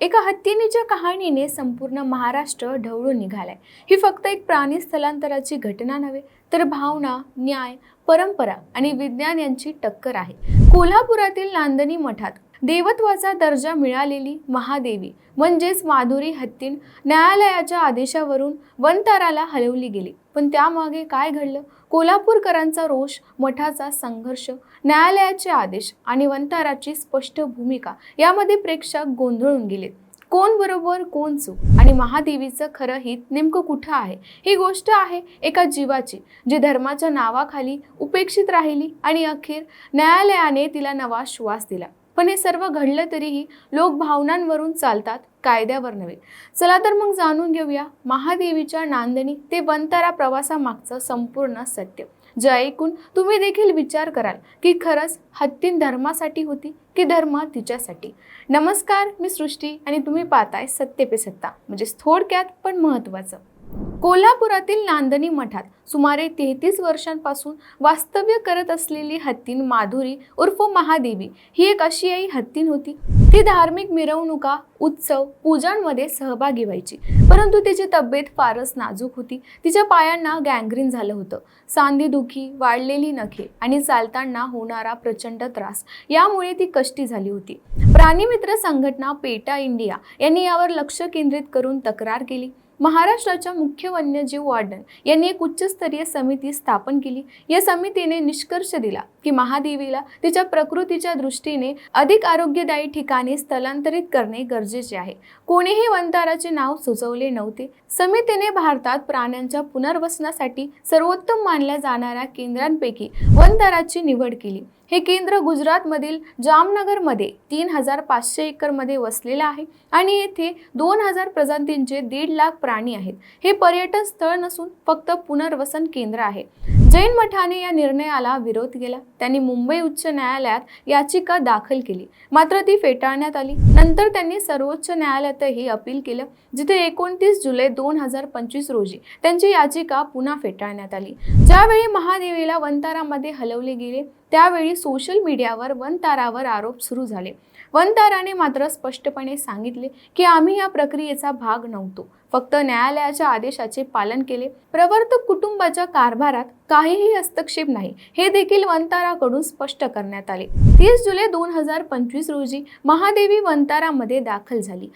एका हत्तीनीच्या कहाणीने संपूर्ण महाराष्ट्र ढवळून निघालाय. ही फक्त एक प्राणी स्थलांतराची घटना नव्हे तर भावना न्याय परंपरा आणि विज्ञान यांची टक्कर आहे. कोल्हापुरातील नांदणी मठात देवत्वाचा दर्जा मिळालेली महादेवी म्हणजेच माधुरी हत्तीन न्यायालयाच्या आदेशावरून वनताराला हलवली गेली. पण त्यामागे काय घडलं? कोल्हापूरकरांचा रोष मठाचा संघर्ष न्यायालयाचे आदेश आणि वनताराची स्पष्ट भूमिका यामध्ये प्रेक्षक गोंधळून गेलेत. कोण बरोबर कोण चूक? आणि महादेवीचं खरं हित नेमकं कुठं आहे? ही गोष्ट आहे एका जीवाची जी धर्माच्या नावाखाली उपेक्षित राहिली आणि अखेर न्यायालयाने तिला नवा श्वास दिला. पण हे सर्व घडलं तरीही लोक भावनांवरून चालतात कायद्यावर नव्हे. चला तर मग जाणून घेऊया महादेवीच्या नांदणी ते बंतारा प्रवासामागचं संपूर्ण सत्य जे ऐकून तुम्ही देखील विचार कराल की खरंच हत्तीन धर्मासाठी होती की धर्म तिच्यासाठी. नमस्कार मी सृष्टी आणि तुम्ही पाहताय सत्य पे सत्ता म्हणजेच थोडक्यात पण महत्त्वाचं. कोल्हापुरातील नांदणी मठात सुमारे तेहतीस वर्षांपासून वास्तव्य करत असलेली हत्तीन माधुरी उर्फ महादेवी ही एक आशियाई हत्तीन होती. ती धार्मिक मिरवणुका उत्सव पूजांमध्ये सहभागी व्हायची. परंतु तिची तब्येत फारच नाजूक होती. तिच्या पायांना गँग्रीन झालं होतं. सांधेदुखी वाढलेली नखे आणि चालताना होणारा प्रचंड त्रास यामुळे ती कष्टी झाली होती. प्राणीमित्र संघटना पेटा इंडिया यांनी यावर लक्ष केंद्रित करून तक्रार केली. महाराष्ट्राच्या मुख्य वन्यजीव वॉर्डन यांनी एक उच्चस्तरीय समिती स्थापन केली. या समितीने निष्कर्ष दिला की महादेवीला तिच्या प्रकृतीच्या दृष्टीने अधिक आरोग्यदायी ठिकाणी स्थलांतरित करणे गरजेचे आहे. कोणीही वंताराचे नाव सुचवले नव्हते. समितीने भारतात प्राण्यांच्या पुनर्वसनासाठी सर्वोत्तम मानल्या जाणाऱ्या केंद्रांपैकी वनताराची निवड केली. हे केंद्र गुजरातमधील जामनगरमध्ये तीन हजार पाचशे एकरमध्ये वसलेलं आहे आणि येथे दोन हजार प्रजातींचे दीड लाख प्राणी आहेत. हे पर्यटन स्थळ नसून फक्त पुनर्वसन केंद्र आहे. जैन मठाने या निर्णयाला विरोध केला. त्यांनी मुंबई उच्च न्यायालयात याचिका दाखल केली. मात्र ती फेटाळण्यात आली. नंतर त्यांनी सर्वोच्च न्यायालयातही अपील केलं जिथे एकोणतीस जुलै दोन हजार पंचवीस रोजी त्यांची याचिका पुन्हा फेटाळण्यात आली. ज्यावेळी महादेवीला वंतारामध्ये हलवले गेले त्यावेळी सोशल मीडियावर वनतारावर आरोप सुरू झाले. वनताराने मात्र स्पष्टपणे सांगितले की आम्ही या प्रक्रियेचा भाग नव्हतो. फक्त न्यायालयाच्या आदेशाचे पालन केले. प्रवर्तक कुटुंबाच्या कारभारात काहीही हस्तक्षेप नाही हे देखील वनताराकडून स्पष्ट करण्यात आले. तीस जुलै दोन हजार पंचवीस रोजी महादेवी वनतारामध्ये दाखल झाली.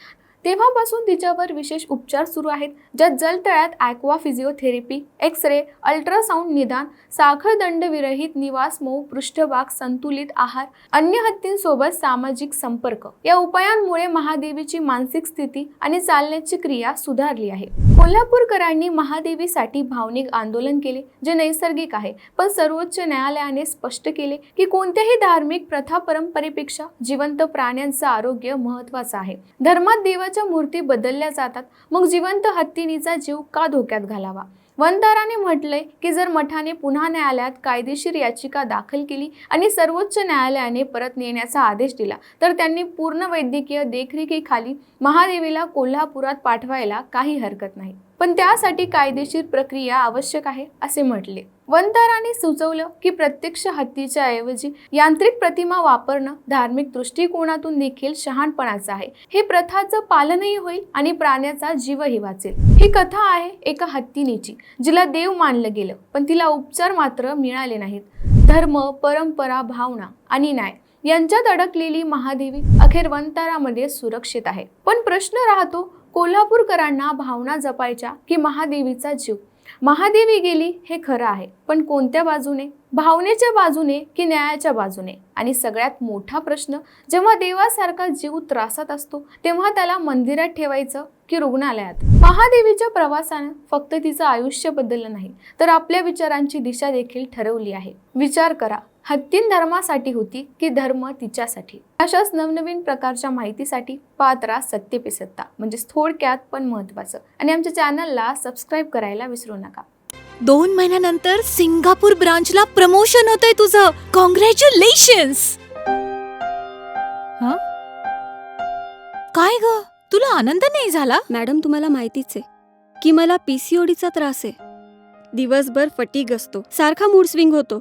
तेव्हापासून तिच्यावर विशेष उपचार सुरू आहेत ज्यात जलतळ्यात aqua physiotherapy X ray ultrasound निदान साखर दंडविरहित निवास मऊ पृष्ठभाग संतुलित आहार अन्य हत्तींसोबत सामाजिक संपर्क. या उपायांमुळे महादेवीची मानसिक स्थिती आणि चालण्याची क्रिया सुधारली आहे. कोल्हापूरकरांनी महादेवीसाठी भावनिक आंदोलन केले जे नैसर्गिक आहे पण सर्वोच्च न्यायालयाने स्पष्ट केले की कोणत्याही धार्मिक प्रथा परंपरेपेक्षा जिवंत प्राण्यांचं आरोग्य महत्वाचं आहे. धर्मात देवाच्या मूर्ती बदलल्या जातात. मग जिवंत हत्तीनीचा जीव का धोक्यात घालावा? वनदाराने म्हटलंय की जर मठाने पुन्हा न्यायालयात कायदेशीर याचिका दाखल केली आणि सर्वोच्च न्यायालयाने परत नेण्याचा आदेश दिला तर त्यांनी पूर्ण वैद्यकीय देखरेखीखाली महादेवीला कोल्हापुरात पाठवायला काही हरकत नाही. पण त्यासाठी कायदेशीर प्रक्रिया आवश्यक आहे असे म्हटले. वनताराने सुचवलं की प्रत्यक्ष हत्तीच्या ऐवजी यांत्रिक प्रतिमा वापरणं धार्मिक दृष्टिकोनातून देखील शहाणपणाचं आहे. हे प्रथाचं पालनही होईल आणि प्राण्याचा जीवही वाचेल. ही कथा आहे एका हत्तीनीची जिला देव मानलं गेलं पण तिला उपचार मात्र मिळाले नाहीत. धर्म परंपरा भावना आणि न्याय यांच्यात अडकलेली महादेवी अखेर वंतारामध्ये सुरक्षित आहे. पण प्रश्न राहतो कोल्हापूरकरांना भावना जपायच्या की महादेवीचा जीव. महादेवी गेली हे खरं आहे पण कोणत्या बाजूने? भावनेच्या बाजूने की न्यायाच्या बाजूने? आणि सगळ्यात मोठा प्रश्न जेव्हा देवासारखा जीव त्रासात असतो तेव्हा त्याला मंदिरात ठेवायचं की रुग्णालयात? महादेवीच्या प्रवासानं फक्त तिचं आयुष्य बदललं नाही तर आपल्या विचारांची दिशा देखील ठरवली आहे. विचार करा. हत्तीन धर्मासाठी होती की धर्म तिच्यासाठी? अशाच नवनवीन प्रकारच्या माहितीसाठी पात्रा सत्य पे सत्ता म्हणजेच थोडक्यात पण महत्त्वाचं. आणि आमच्या चॅनलला सबस्क्राईब करायला विसरू नका. दोन महिन्यानंतर सिंगापूर ब्रांचला प्रमोशन होतंय तुझं. कॉंग्रॅच्युलेशन्स काय ग? तुला आनंद नाही झाला? मॅडम तुम्हाला माहितीच आहे की मला पीसीओडीचा त्रास आहे. दिवसभर फटीग असतो. सारखा मूड स्विंग होतो.